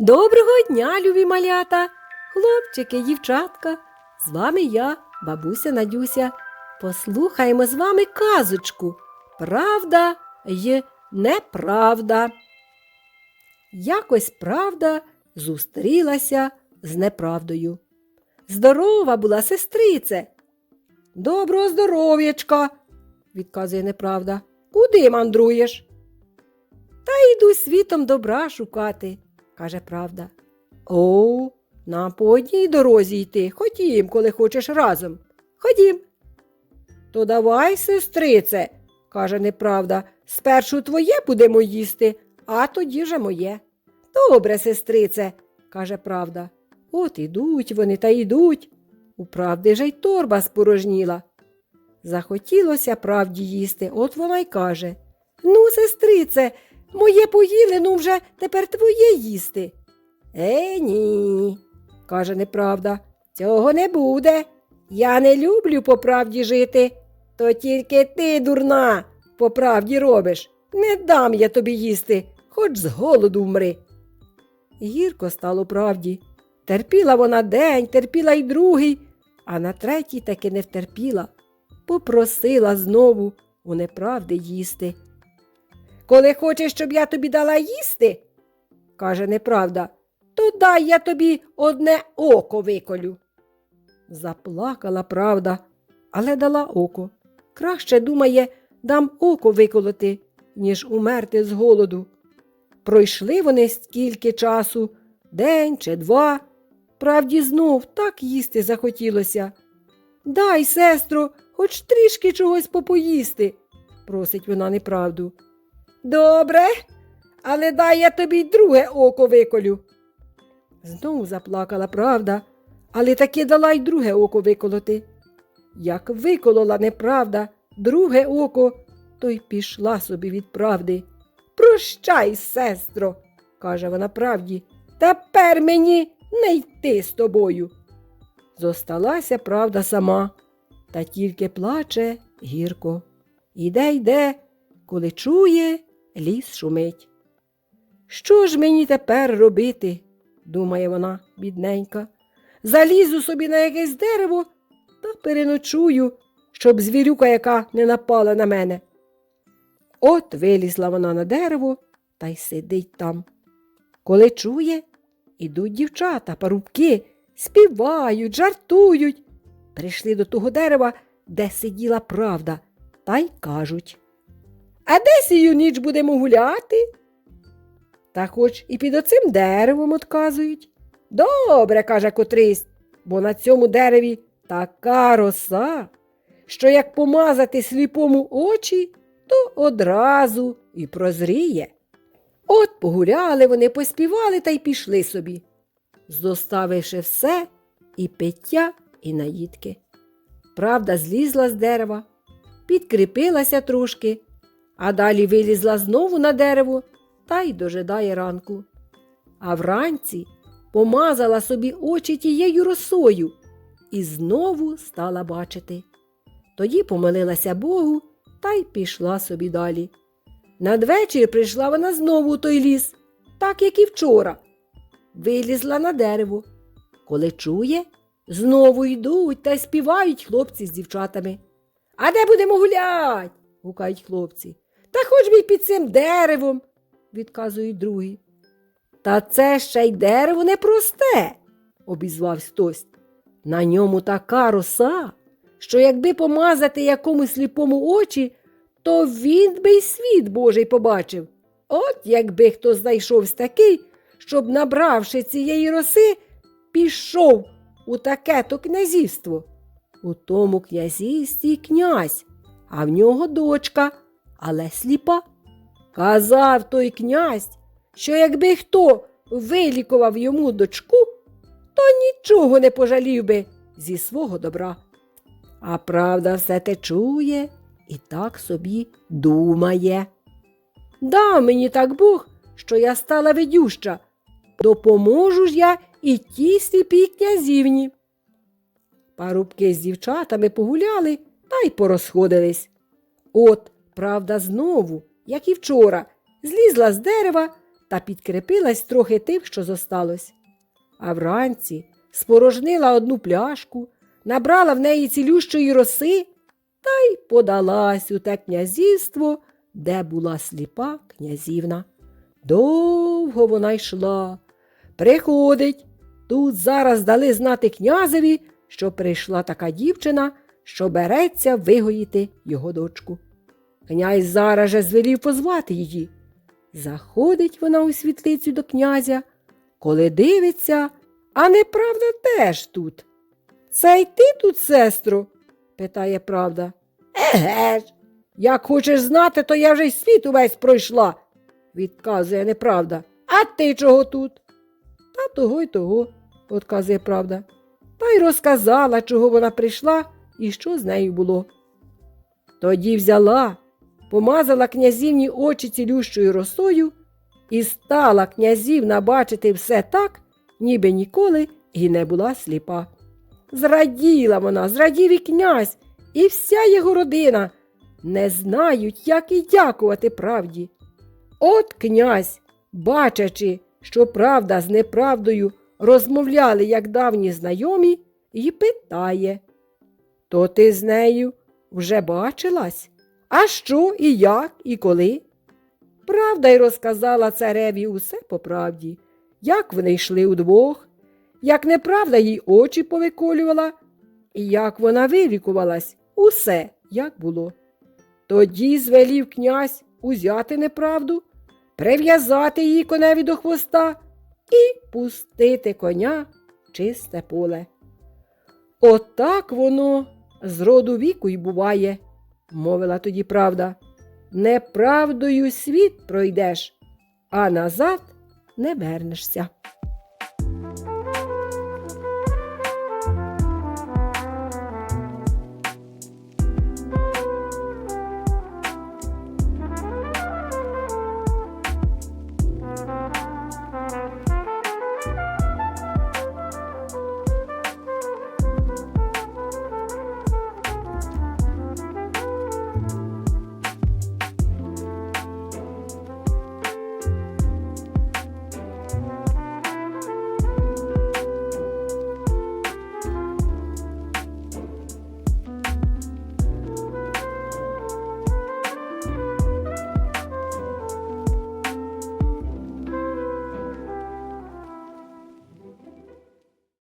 Доброго дня, любі малята, хлопчики, дівчатка. З вами я, бабуся Надюся. Послухаємо з вами казочку Правда й неправда. Якось правда зустрілася з неправдою. Здорова була сестрице. Доброго здоров'ячка, відказує неправда. Куди мандруєш? Та йду світом добра шукати, каже правда. О, нам по одній дорозі йти. Ходім, коли хочеш разом. Ходім. То давай, сестрице, каже неправда, спершу твоє будемо їсти, а тоді вже моє. Добре, сестрице, каже правда. От ідуть вони та йдуть. У правди же й торба спорожніла. Захотілося правді їсти, от вона й каже Ну, сестрице, моє поїли, ну вже тепер твоє їсти. Е, ні, каже неправда, цього не буде. Я не люблю по правді жити. То тільки ти, дурна, по правді робиш. Не дам я тобі їсти, хоч з голоду вмри. Гірко стало правді. Терпіла вона день, терпіла й другий, а на третій таки не втерпіла. Попросила знову у неправди їсти. Коли хочеш, щоб я тобі дала їсти, каже неправда, то дай я тобі одне око виколю. Заплакала правда, але дала око. Краще, думає, дам око виколоти, ніж умерти з голоду. Пройшли вони стільки часу, день чи два. Правді знов так їсти захотілося. Дай, сестро, хоч трішки чогось попоїсти, просить вона неправду. Добре, але дай я тобі друге око виколю. Знову заплакала правда, але таки дала й друге око виколоти. Як виколола неправда друге око, то й пішла собі від правди. Прощай, сестро, каже вона правді, тепер мені не йти з тобою. Зосталася правда сама, та тільки плаче гірко. Іде йде, коли чує, ліс шумить. Що ж мені тепер робити? думає вона, бідненька. Залізу собі на якесь дерево та переночую, щоб звірюка яка не напала на мене. От вилізла вона на дерево та й сидить там. Коли чує, ідуть дівчата, парубки, співають, жартують. Прийшли до того дерева, де сиділа правда, та й кажуть. А де сію ніч будемо гуляти? Та хоч і під оцим деревом отказують. Добре, каже котрийсь, бо на цьому дереві така роса, що як помазати сліпому очі, то одразу і прозріє. От погуляли вони, поспівали та й пішли собі, зоставивши все і пиття, і наїдки. Правда, злізла з дерева, підкріпилася трошки, а далі вилізла знову на дерево та й дожидає ранку. А вранці помазала собі очі тією росою і знову стала бачити. Тоді помолилася Богу та й пішла собі далі. Надвечір прийшла вона знову у той ліс, так як і вчора. Вилізла на дерево. Коли чує, знову йдуть та й співають хлопці з дівчатами. А де будемо гулять? гукають хлопці. Та хоч би й під цим деревом, відказують другі. Та це ще й дерево непросте, обізвався хтось. На ньому така роса, що якби помазати якомусь сліпому очі, то він би й світ Божий побачив. От якби хто знайшовсь такий, щоб, набравши цієї роси, пішов у таке то князівство. У тому князівстві князь, а в нього дочка, але сліпа. Казав той князь, що якби хто вилікував йому дочку, то нічого не пожалів би зі свого добра. А правда все те чує і так собі думає. Да мені так Бог, що я стала видюща. Допоможу ж я і тій сліпій князівні. Парубки з дівчатами погуляли та й порозходились. От, правда, знову, як і вчора, злізла з дерева та підкрепилась трохи тим, що зосталось. А вранці спорожнила одну пляшку, набрала в неї цілющої роси та й подалась у те князівство, де була сліпа князівна. Довго вона йшла. Приходить. Тут зараз дали знати князеві, що прийшла така дівчина, що береться вигоїти його дочку. Князь зараз же звелів позвати її. Заходить вона у світлицю до князя, коли дивиться, а неправда теж тут. Це й ти тут, сестро? питає правда. Еге ж, як хочеш знати, то я вже й світ увесь пройшла, відказує неправда. А ти чого тут? Та того й того, отказує правда. Та й розказала, чого вона прийшла і що з нею було. Тоді взяла, помазала князівні очі цілющою росою, і стала князівна бачити все так, ніби ніколи і не була сліпа. Зраділа вона, зрадів і князь, і вся його родина не знають, як і дякувати правді. От князь, бачачи, що правда з неправдою розмовляли, як давні знайомі, і питає То ти з нею вже бачилась? А що, і як, і коли? Правда й розказала цареві усе по правді, як вони йшли удвох, як неправда їй очі повиколювала, і як вона вилікувалась, усе, як було. Тоді звелів князь узяти неправду, прив'язати її коневі до хвоста і пустити коня в чисте поле. Отак воно з роду віку й буває, мовила тоді правда. Неправдою світ пройдеш, а назад не вернешся.